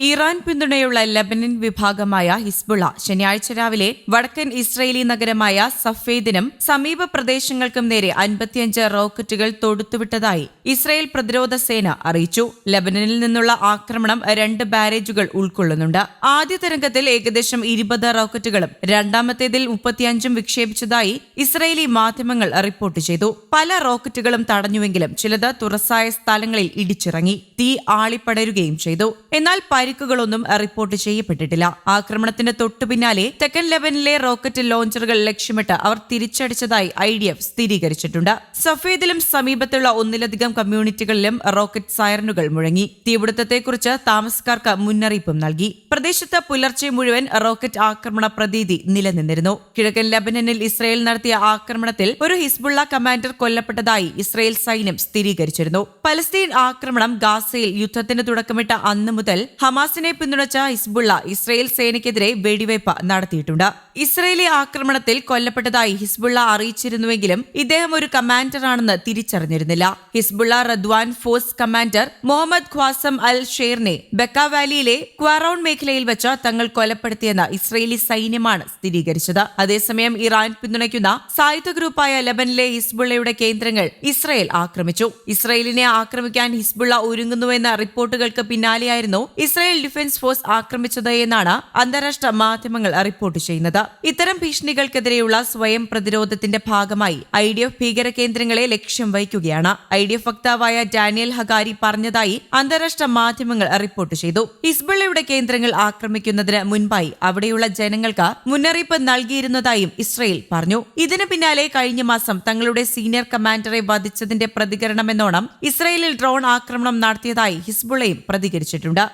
Iran പിന്തുണയുള്ള Lebanon വിഭാഗമായ Hezbollah ശനിയാഴ്ച രാവിലെ വടക്കൻ ഇസ്രയേലി നഗരമായ സഫേദിനും സമീപ പ്രദേശങ്ങൾക്കും നേരെ അൻപത്തിയഞ്ച് റോക്കറ്റുകൾ തൊടുത്തുവിട്ടതായി ഇസ്രയേൽ പ്രതിരോധ സേന അറിയിച്ചു. ലബനനിൽ നിന്നുള്ള ആക്രമണം രണ്ട് ബാരേജുകൾ ഉൾക്കൊള്ളുന്നുണ്ട്. ആദ്യ തരംഗത്തിൽ ഏകദേശം ഇരുപത് റോക്കറ്റുകളും രണ്ടാമത്തേതിൽ മുപ്പത്തിയഞ്ചും വിക്ഷേപിച്ചതായി ഇസ്രയേലി മാധ്യമങ്ങൾ റിപ്പോർട്ട് ചെയ്തു. പല റോക്കറ്റുകളും തടഞ്ഞുവെങ്കിലും ചിലത് തുറസായ സ്ഥലങ്ങളിൽ ഇടിച്ചിറങ്ങി. തീ ആളിപ്പടരുകയും ചെയ്തു. എന്നാൽ പരിക്കുകളൊന്നും റിപ്പോർട്ട് ചെയ്യപ്പെട്ടിട്ടില്ല. ആക്രമണത്തിന് തൊട്ടു പിന്നാലെ തെക്കൻ ലെബനിലെ റോക്കറ്റ് ലോഞ്ചറുകൾ ലക്ഷ്യമിട്ട് അവർ തിരിച്ചടിച്ചതായി ഐ ഡി എഫ് സ്ഥിരീകരിച്ചിട്ടുണ്ട്. സഫേദിലും സമീപത്തുള്ള ഒന്നിലധികം കമ്മ്യൂണിറ്റികളിലും റോക്കറ്റ് സൈറനുകൾ മുഴങ്ങി. തീപിടുത്തത്തെക്കുറിച്ച് താമസക്കാർക്ക് മുന്നറിയിപ്പും നൽകി. പ്രദേശത്ത് പുലർച്ചെ മുഴുവൻ റോക്കറ്റ് ആക്രമണ പ്രതീതി നിലനിന്നിരുന്നു. കിഴക്കൻ ലബനനിൽ ഇസ്രയേൽ നടത്തിയ ആക്രമണത്തിൽ ഒരു ഹിസ്ബുള്ള കമാൻഡർ കൊല്ലപ്പെട്ടതായി ഇസ്രയേൽ സൈന്യം സ്ഥിരീകരിച്ചിരുന്നു. പലസ്തീൻ ആക്രമണം ഗാസയിൽ യുദ്ധത്തിന് തുടക്കമിട്ട അന്ന് മുതൽ ഹമാസിനെ പിന്തുണച്ച ഹിസ്ബുള്ള ഇസ്രയേൽ സേനയ്ക്കെതിരെ വെടിവയ്പ് നടത്തിയിട്ടുണ്ട്. ഇസ്രയേലി ആക്രമണത്തിൽ കൊല്ലപ്പെട്ടതായി ഹിസ്ബുള്ള അറിയിച്ചിരുന്നുവെങ്കിലും ഇദ്ദേഹം ഒരു കമാൻഡറാണെന്ന് തിരിച്ചറിഞ്ഞിരുന്നില്ല. Hezbollah Radwan force commander Muhammad Qassem al ഷേറിനെ Bekaa വാലിയിലെ ക്വാറൌൺ മേഖലയിൽ വെച്ച് തങ്ങൾ കൊലപ്പെടുത്തിയെന്ന് ഇസ്രയേലി സൈന്യമാണ് സ്ഥിരീകരിച്ചത്. അതേസമയം ഇറാൻ പിന്തുണയ്ക്കുന്ന സായുധ ഗ്രൂപ്പായ ലബനിലെ ഹിസ്ബുള്ളയുടെ കേന്ദ്രങ്ങൾ ഇസ്രയേൽ ആക്രമിച്ചു. ഇസ്രയേലിനെ ആക്രമിക്കാൻ ഹിസ്ബുള്ള ഒരുങ്ങുന്നുവെന്ന റിപ്പോർട്ടുകൾക്ക് പിന്നാലെയായിരുന്നു ഇസ്രായേൽ ഡിഫൻസ് ഫോഴ്സ് ആക്രമിച്ചത് എന്നാണ് അന്താരാഷ്ട്ര മാധ്യമങ്ങൾ റിപ്പോർട്ട് ചെയ്യുന്നത്. ഇത്തരം ഭീഷണികൾക്കെതിരെയുള്ള സ്വയം പ്രതിരോധത്തിന്റെ ഭാഗമായി ഐ ഡി എഫ് ഭീകര കേന്ദ്രങ്ങളെ ലക്ഷ്യം വയ്ക്കുകയാണ് ഐ ഡി എഫ് വക്താവായ ഡാനിയൽ ഹഗാരി പറഞ്ഞതായി അന്താരാഷ്ട്ര മാധ്യമങ്ങൾ റിപ്പോർട്ട് ചെയ്തു. ഹിസ്ബുള്ളയുടെ കേന്ദ്രങ്ങൾ ആക്രമിക്കുന്നതിന് മുൻപായി അവിടെയുള്ള ജനങ്ങൾക്ക് മുന്നറിയിപ്പ് നൽകിയിരുന്നതായും ഇസ്രയേൽ പറഞ്ഞു. ഇതിനു പിന്നാലെ കഴിഞ്ഞ മാസം തങ്ങളുടെ സീനിയർ കമാൻഡറെ വധിച്ചതിന്റെ പ്രതികരണമെന്നോണം ഇസ്രയേലിൽ ഡ്രോൺ ആക്രമണം നടത്തിയതായി ഹിസ്ബുള്ളയും പ്രതികരിച്ചിട്ടുണ്ട്.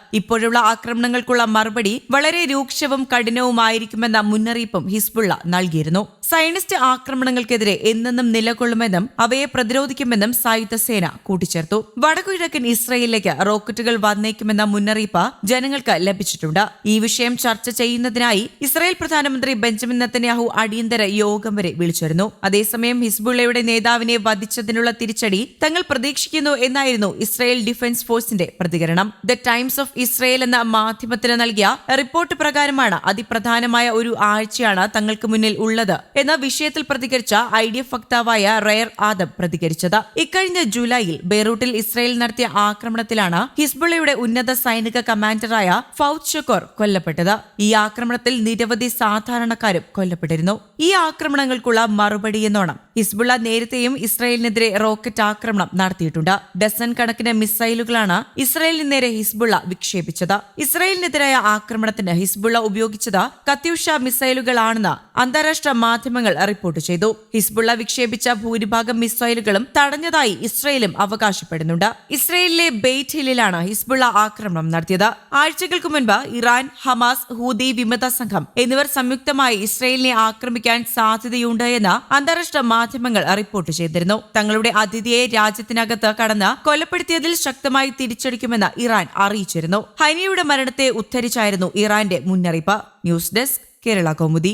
ഇപ്പോഴുള്ള ആക്രമണങ്ങൾക്കുള്ള മറുപടി വളരെ രൂക്ഷവും കഠിനവുമായിരിക്കുമെന്ന മുന്നറിയിപ്പും ഹിസ്ബുള്ള നൽകിയിരുന്നു. സൈനിസ്റ്റ് ആക്രമണങ്ങൾക്കെതിരെ എന്നെന്നും നിലകൊള്ളുമെന്നും അവയെ പ്രതിരോധിക്കുമെന്നും സായുധ സേന കൂട്ടിച്ചേർത്തു. വടക്കുകിഴക്കൻ ഇസ്രയേലിലേക്ക് റോക്കറ്റുകൾ വന്നേക്കുമെന്ന മുന്നറിയിപ്പ് ജനങ്ങൾക്ക് ലഭിച്ചിട്ടുണ്ട്. ഈ വിഷയം ചർച്ച ചെയ്യുന്നതിനായി ഇസ്രായേൽ പ്രധാനമന്ത്രി ബെഞ്ചമിൻ നെത്തന്യാഹു അടിയന്തര യോഗം വരെ വിളിച്ചിരുന്നു. അതേസമയം ഹിസ്ബുള്ളയുടെ നേതാവിനെ വധിച്ചതിനുള്ള തിരിച്ചടി തങ്ങൾ പ്രതീക്ഷിക്കുന്നു എന്നായിരുന്നു ഇസ്രായേൽ ഡിഫൻസ് ഫോഴ്സിന്റെ പ്രതികരണം. ദ ടൈംസ് ഓഫ് ഇസ്രയേൽ എന്ന മാധ്യമത്തിന് നൽകിയ റിപ്പോർട്ട് പ്രകാരമാണ് അതിപ്രധാനമായ ഒരു ആഴ്ചയാണ് തങ്ങൾക്ക് മുന്നിൽ ഉള്ളത് എന്ന വിഷയത്തിൽ പ്രതികരിച്ച ഐ ഡി എഫ് വക്താവായ റയർ ആദം പ്രതികരിച്ചത്. ഇക്കഴിഞ്ഞ ജൂലൈയിൽ ബെയ്റൂട്ടിൽ ഇസ്രയേൽ നടത്തിയ ആക്രമണത്തിലാണ് ഹിസ്ബുള്ളയുടെ ഉന്നത സൈനിക കമാൻഡറായ ഫൌദ് ഷക്കോർ കൊല്ലപ്പെട്ടത്. ഈ ആക്രമണത്തിൽ നിരവധി സാധാരണക്കാരും കൊല്ലപ്പെട്ടിരുന്നു. ഈ ആക്രമണങ്ങൾക്കുള്ള മറുപടി എന്നോണം ഹിസ്ബുള്ള നേരത്തെയും ഇസ്രായേലിനെതിരെ റോക്കറ്റ് ആക്രമണം നടത്തിയിട്ടുണ്ട്. ഡസൻ കണക്കിന് മിസൈലുകളാണ് ഇസ്രായേലിന് നേരെ ഹിസ്ബുള്ള വിക്ഷേപിച്ചത്. ഇസ്രായേലിനെതിരായ ആക്രമണത്തിന് ഹിസ്ബുള്ള ഉപയോഗിച്ചത് കത്യൂഷ മിസൈലുകളാണെന്ന് അന്താരാഷ്ട്ര മാധ്യമങ്ങൾ റിപ്പോർട്ട് ചെയ്തു. ഹിസ്ബുള്ള വിക്ഷേപിച്ച ഭൂരിഭാഗം മിസൈലുകളും തടഞ്ഞതായി ഇസ്രയേലും അവകാശപ്പെടുന്നുണ്ട്. ഇസ്രയേലിലെ ബെയ്റ്റ് ഹില്ലിലാണ് ഹിസ്ബുള്ള ആക്രമണം നടത്തിയത്. ആഴ്ചകൾക്ക് മുൻപ് ഇറാൻ ഹമാസ് ഹൂദി വിമത സംഘം എന്നിവർ സംയുക്തമായി ഇസ്രയേലിനെ ആക്രമിക്കാൻ സാധ്യതയുണ്ട് എന്ന് അന്താരാഷ്ട്ര മാധ്യമങ്ങൾ റിപ്പോർട്ട് ചെയ്തിരുന്നു. തങ്ങളുടെ അതിഥിയെ രാജ്യത്തിനകത്ത് കടന്ന് കൊലപ്പെടുത്തിയതിൽ ശക്തമായി തിരിച്ചടിക്കുമെന്ന് ഇറാൻ അറിയിച്ചിരുന്നു. ഹനിയുടെ മരണത്തെ ഉദ്ധരിച്ചായിരുന്നു ഇറാന്റെ മുന്നറിയിപ്പ്. News desk Kerala Kaumudi.